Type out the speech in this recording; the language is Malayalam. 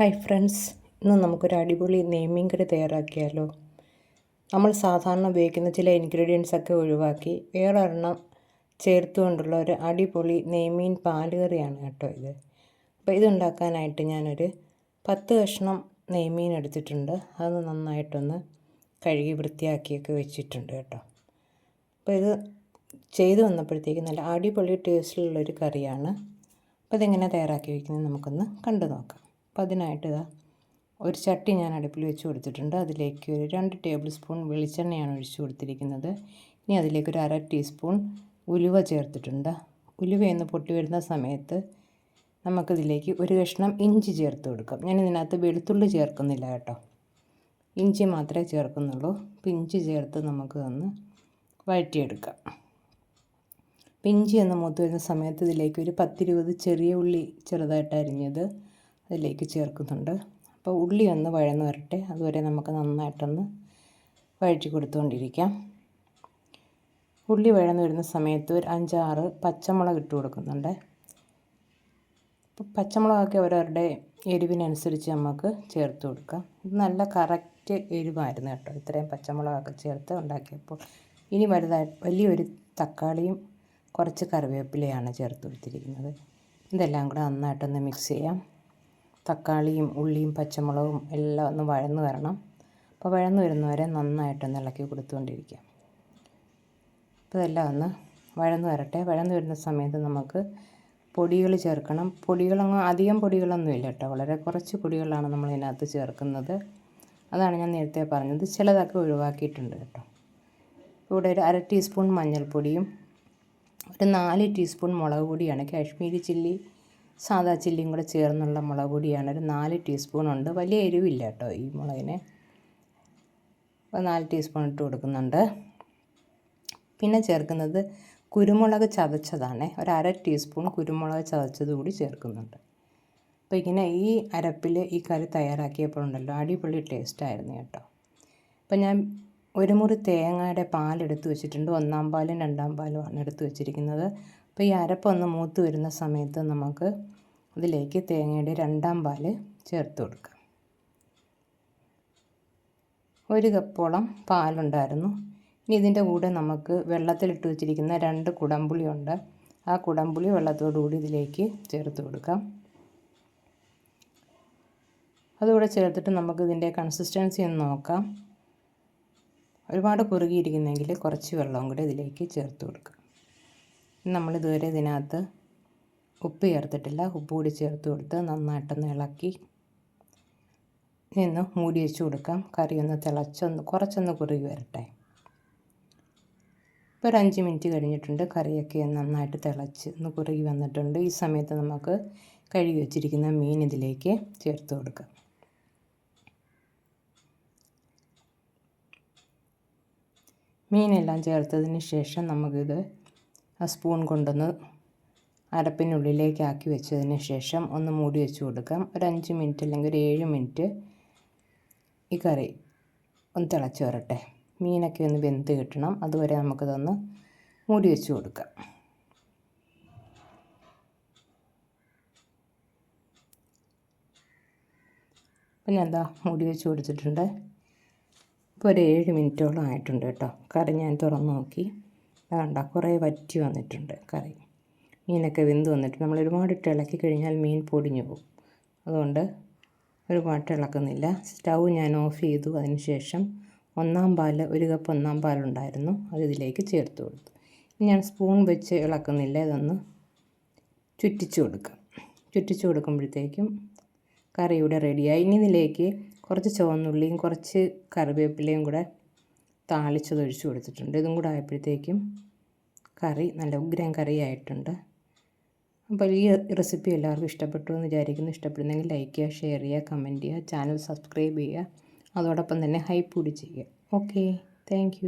ഹായ് ഫ്രണ്ട്സ് ഇന്ന് നമുക്കൊരു അടിപൊളി നെയ്മീൻ കറി തയ്യാറാക്കിയാലോ? നമ്മൾ സാധാരണ ഉപയോഗിക്കുന്ന ചില ഇൻഗ്രീഡിയൻസ് ഒക്കെ ഒഴിവാക്കി വേറെ ഒരെണ്ണം ചേർത്തുകൊണ്ടുള്ള ഒരു അടിപൊളി നെയ്മീൻ പാൽ കറിയാണ് കേട്ടോ ഇത്. അപ്പോൾ ഇതുണ്ടാക്കാനായിട്ട് ഞാനൊരു പത്ത് കഷ്ണം നെയ്മീൻ എടുത്തിട്ടുണ്ട്. അത് നന്നായിട്ടൊന്ന് കഴുകി വൃത്തിയാക്കിയൊക്കെ വെച്ചിട്ടുണ്ട് കേട്ടോ. അപ്പോൾ ഇത് ചെയ്തു വന്നപ്പോഴത്തേക്ക് നല്ല അടിപൊളി ടേസ്റ്റിലുള്ളൊരു കറിയാണ്. അപ്പോൾ ഇതെങ്ങനെ തയ്യാറാക്കി വയ്ക്കുന്നത് നമുക്കൊന്ന് കണ്ടു നോക്കാം അപ്പോൾ അതിനായിട്ട് ഇതാ ഒരു ചട്ടി ഞാൻ അടുപ്പിൽ വെച്ച് കൊടുത്തിട്ടുണ്ട്. അതിലേക്ക് ഒരു രണ്ട് ടേബിൾ സ്പൂൺ വെളിച്ചെണ്ണയാണ് ഒഴിച്ചു കൊടുത്തിരിക്കുന്നത്. ഇനി അതിലേക്ക് ഒരു അര ടീസ്പൂൺ ഉലുവ ചേർത്തിട്ടുണ്ട്. ഉലുവ എന്ന് പൊട്ടി വരുന്ന സമയത്ത് നമുക്കിതിലേക്ക് ഒരു കഷ്ണം ഇഞ്ചി ചേർത്ത് കൊടുക്കാം. ഞാൻ ഇതിനകത്ത് വെളുത്തുള്ളി ചേർക്കുന്നില്ല കേട്ടോ. ഇഞ്ചി മാത്രമേ ചേർക്കുന്നുള്ളൂ. അപ്പം ഇഞ്ചി ചേർത്ത് നമുക്ക് ഒന്ന് വഴറ്റിയെടുക്കാം ഇഞ്ചി എന്ന് മൂത്ത് വരുന്ന സമയത്ത് ഇതിലേക്ക് ഒരു പത്തിരുപത് ചെറിയ ഉള്ളി ചെറുതായിട്ട് അരിഞ്ഞത് അതിലേക്ക് ചേർക്കുന്നുണ്ട്. അപ്പോൾ ഉള്ളി ഒന്ന് വഴന്ന് വരട്ടെ. അതുവരെ നമുക്ക് നന്നായിട്ടൊന്ന് വഴറ്റി കൊടുത്തുകൊണ്ടിരിക്കാം. ഉള്ളി വഴന്ന് വരുന്ന സമയത്ത് ഒരു അഞ്ചാറ് പച്ചമുളക് ഇട്ട് കൊടുക്കുന്നുണ്ട്. അപ്പോൾ പച്ചമുളകൊക്കെ അവരവരുടെ എരിവിനനുസരിച്ച് നമുക്ക് ചേർത്ത് കൊടുക്കാം. ഇത് നല്ല കറക്റ്റ് എരിവായിരുന്നു കേട്ടോ. ഇത്രയും പച്ചമുളകൊക്കെ ചേർത്ത് ഉണ്ടാക്കിയപ്പോൾ. ഇനി വലുതായി വലിയൊരു തക്കാളിയും കുറച്ച് കറിവേപ്പിലയാണ് ചേർത്ത് കൊടുത്തിരിക്കുന്നത്. ഇതെല്ലാം കൂടെ നന്നായിട്ടൊന്ന് മിക്സ് ചെയ്യാം. തക്കാളിയും ഉള്ളിയും പച്ചമുളകും എല്ലാം ഒന്ന് വഴന്ന് വരണം. അപ്പോൾ വഴന്ന് വരുന്നവരെ നന്നായിട്ടൊന്ന് ഇളക്കി കൊടുത്തുകൊണ്ടിരിക്കുക. അപ്പോൾ ഇതെല്ലാം ഒന്ന് വഴന്ന് വരട്ടെ. വഴന്ന് വരുന്ന സമയത്ത് നമുക്ക് പൊടികൾ ചേർക്കണം. പൊടികളങ്ങ് അധികം പൊടികളൊന്നുമില്ല കേട്ടോ. വളരെ കുറച്ച് പൊടികളാണ് നമ്മൾ ഇതിനകത്ത് ചേർക്കുന്നത്. അതാണ് ഞാൻ നേരത്തെ പറഞ്ഞത്. ചിലതൊക്കെ ഒഴിവാക്കിയിട്ടുണ്ട് കേട്ടോ. ഇവിടെ ഒരു അര ടീസ്പൂൺ മഞ്ഞൾപ്പൊടിയും ഒരു നാല് ടീസ്പൂൺ മുളക് പൊടിയാണ്. കാശ്മീരി ചില്ലി സാദാ ചില്ലിയും കൂടെ ചേർന്നുള്ള മുളക് പൊടിയാണ്. ഒരു നാല് ടീസ്പൂൺ ഉണ്ട്. വലിയ എരിവില്ല കേട്ടോ ഈ മുളകിന്. അപ്പോൾ നാല് ടീസ്പൂൺ ഇട്ട് കൊടുക്കുന്നുണ്ട്. പിന്നെ ചേർക്കുന്നത് കുരുമുളക് ചതച്ചതാണ്. ഒരു അര ടീസ്പൂൺ കുരുമുളക് ചതച്ചത് കൂടി ചേർക്കുന്നുണ്ട്. അപ്പോൾ ഇങ്ങനെ ഈ അരപ്പിൽ ഈ കറി തയ്യാറാക്കിയപ്പോഴുണ്ടല്ലോ അടിപൊളി ടേസ്റ്റായിരുന്നു കേട്ടോ. അപ്പോൾ ഞാൻ ഒരു മുറി തേങ്ങയുടെ പാലെടുത്ത് വെച്ചിട്ടുണ്ട്. ഒന്നാം പാലും രണ്ടാം പാലുമാണ് എടുത്ത് വെച്ചിരിക്കുന്നത്. അപ്പോൾ ഈ അരപ്പൊന്ന് മൂത്ത് വരുന്ന സമയത്ത് നമുക്ക് അതിലേക്ക് തേങ്ങയുടെ രണ്ടാം പാൽ ചേർത്ത് കൊടുക്കാം. ഒരു കപ്പോളം പാലുണ്ടായിരുന്നു. ഇനി ഇതിന്റെ കൂടെ നമുക്ക് വെള്ളത്തിലിട്ട് വെച്ചിരിക്കുന്ന രണ്ട് കുടംപുളിയുണ്ട്. ആ കുടംപുളി വെള്ളത്തോടുകൂടി ഇതിലേക്ക് ചേർത്ത് കൊടുക്കാം. അതുകൂടെ ചേർത്തിട്ട് നമുക്ക് ഇതിന്റെ കൺസിസ്റ്റൻസി ഒന്ന് നോക്കാം. ഒരുപാട് കുറുകിയിരിക്കുന്നെങ്കിൽ കുറച്ച് വെള്ളവും കൂടി ഇതിലേക്ക് ചേർത്ത് കൊടുക്കാം. നമ്മളിതുവരെ ഇതിനകത്ത് ഉപ്പ് ചേർത്തിട്ടില്ല. ഉപ്പ് കൂടി ചേർത്ത് കൊടുത്ത് നന്നായിട്ടൊന്ന് ഇളക്കി നിന്ന് മൂടി വെച്ച് കൊടുക്കാം. കറി ഒന്ന് തിളച്ചൊന്ന് കുറച്ചൊന്ന് കുറുകി വരട്ടെ. ഇപ്പോൾ ഒരു അഞ്ച് മിനിറ്റ് കഴിഞ്ഞിട്ടുണ്ട്. കറിയൊക്കെ നന്നായിട്ട് തിളച്ച് ഒന്ന് കുറുകി വന്നിട്ടുണ്ട്. ഈ സമയത്ത് നമുക്ക് കഴുകി വെച്ചിരിക്കുന്ന മീൻ ഇതിലേക്ക് ചേർത്ത് കൊടുക്കാം. മീനെല്ലാം ചേർത്തതിന് ശേഷം നമുക്കിത് ആ സ്പൂൺ കൊണ്ടൊന്ന് അരപ്പിനുള്ളിലേക്ക് ആക്കി വെച്ചതിന് ശേഷം ഒന്ന് മൂടി വെച്ച് കൊടുക്കാം. ഒരു അഞ്ച് മിനിറ്റ് അല്ലെങ്കിൽ ഒരു ഏഴ് മിനിറ്റ് ഈ കറി ഒന്ന് തിളച്ച് വരട്ടെ. മീനൊക്കെ ഒന്ന് വെന്ത് കിട്ടണം. അതുവരെ നമുക്കിതൊന്ന് മൂടി വെച്ച് കൊടുക്കാം. അപ്പം ഞാൻ എന്താ മൂടി വെച്ച് കൊടുത്തിട്ടുണ്ട്. ഇപ്പോൾ ഒരു ഏഴ് മിനിറ്റോളം ആയിട്ടുണ്ട് കേട്ടോ. കറി ഞാൻ തുറന്ന് നോക്കി. വേണ്ട കുറേ വറ്റി വന്നിട്ടുണ്ട് കറി. മീനൊക്കെ വെന്ത് വന്നിട്ട് നമ്മൾ ഒരുപാട് ഇളക്കി കഴിഞ്ഞാൽ മീൻ പൊടിഞ്ഞു പോകും. അതുകൊണ്ട് ഒരുപാട് ഇളക്കുന്നില്ല. സ്റ്റൗ ഞാൻ ഓഫ് ചെയ്തു. അതിനുശേഷം ഒന്നാം പാൽ ഒരു കപ്പ് ഒന്നാം പാലുണ്ടായിരുന്നു. അത് ഇതിലേക്ക് ചേർത്ത് കൊടുത്തു. ഞാൻ സ്പൂൺ വെച്ച് ഇളക്കുന്നില്ല. ഇതൊന്ന് ചുറ്റിച്ച് കൊടുക്കുക ചുറ്റിച്ച് കൊടുക്കുമ്പോഴത്തേക്കും കറി ഇവിടെ റെഡിയായി. ഇനി ഇതിലേക്ക് കുറച്ച് ചുവന്നുള്ളിയും കുറച്ച് കറിവേപ്പിലയും കൂടെ താളിച്ചതൊഴിച്ച് കൊടുത്തിട്ടുണ്ട്. ഇതും കൂടെ ആയപ്പോഴത്തേക്കും കറി നല്ല ഉഗ്രം കറിയായിട്ടുണ്ട്. അപ്പോൾ ഈ റെസിപ്പി എല്ലാവർക്കും ഇഷ്ടപ്പെട്ടു എന്ന് വിചാരിക്കുന്നു. ഇഷ്ടപ്പെടുന്നെങ്കിൽ ലൈക്ക് ചെയ്യുക ഷെയർ ചെയ്യുക കമന്റ് ചെയ്യുക ചാനൽ സബ്സ്ക്രൈബ് ചെയ്യുക. അതോടൊപ്പം തന്നെ ഹൈപ്പ് കൂടി ചെയ്യുക. ഓക്കെ. താങ്ക്